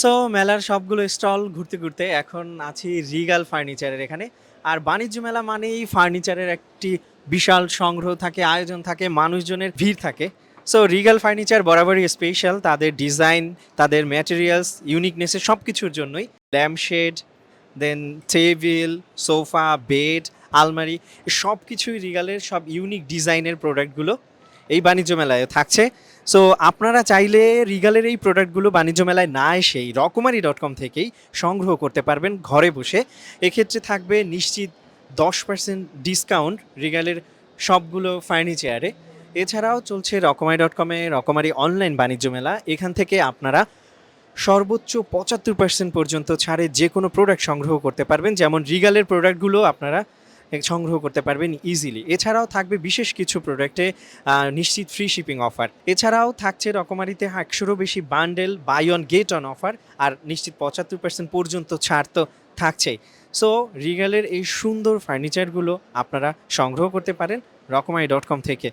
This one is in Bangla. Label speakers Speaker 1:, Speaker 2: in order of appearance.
Speaker 1: সো মেলার সবগুলো স্টল ঘুরতে ঘুরতে এখন আছি রিগাল ফার্নিচারের এখানে। আর বাণিজ্য মেলা মানেই ফার্নিচারের একটি বিশাল সংগ্রহ থাকে, আয়োজন থাকে, মানুষজনের ভিড় থাকে। সো রিগাল ফার্নিচার বরাবরই স্পেশাল তাদের ডিজাইন তাদের ম্যাটেরিয়ালস ইউনিকনেসের সব কিছুর জন্যই। Lampshade then table sofa bed আলমারি সব কিছুই রিগালের সব ইউনিক ডিজাইনের প্রোডাক্টগুলো এই বাণিজ্য মেলায় থাকছে। সো আপনারা চাইলে রিগালের এই প্রোডাক্টগুলো বাণিজ্য মেলায় না এসেই রকমারি ডট কম থেকেই সংগ্রহ করতে পারবেন ঘরে বসে। এক্ষেত্রে থাকবে নিশ্চিত দশ পার্সেন্ট ডিসকাউন্ট রিগালের সবগুলো ফার্নিচারে এছাড়াও চলছে রকমারি ডট কমে রকমারি অনলাইন বাণিজ্য মেলা। এখান থেকে আপনারা সর্বোচ্চ পঁচাত্তর পার্সেন্ট পর্যন্ত ছাড়ে যে কোনো প্রোডাক্ট সংগ্রহ করতে পারবেন। যেমন রিগালের প্রোডাক্টগুলো আপনারা সংগ্রহ করতে পারবেন ইজিলি এছাড়াও থাকবে বিশেষ কিছু প্রোডাক্টে নিশ্চিত ফ্রি শিপিং অফার এছাড়াও থাকছে রকমারিতে একশোরও বেশি bundle buy one get one offer আর নিশ্চিত পঁচাত্তর পার্সেন্ট পর্যন্ত ছাড় তো থাকছেই। সো রিগালের এই সুন্দর ফার্নিচারগুলো আপনারা সংগ্রহ করতে পারেন রকমারি ডট কম থেকে।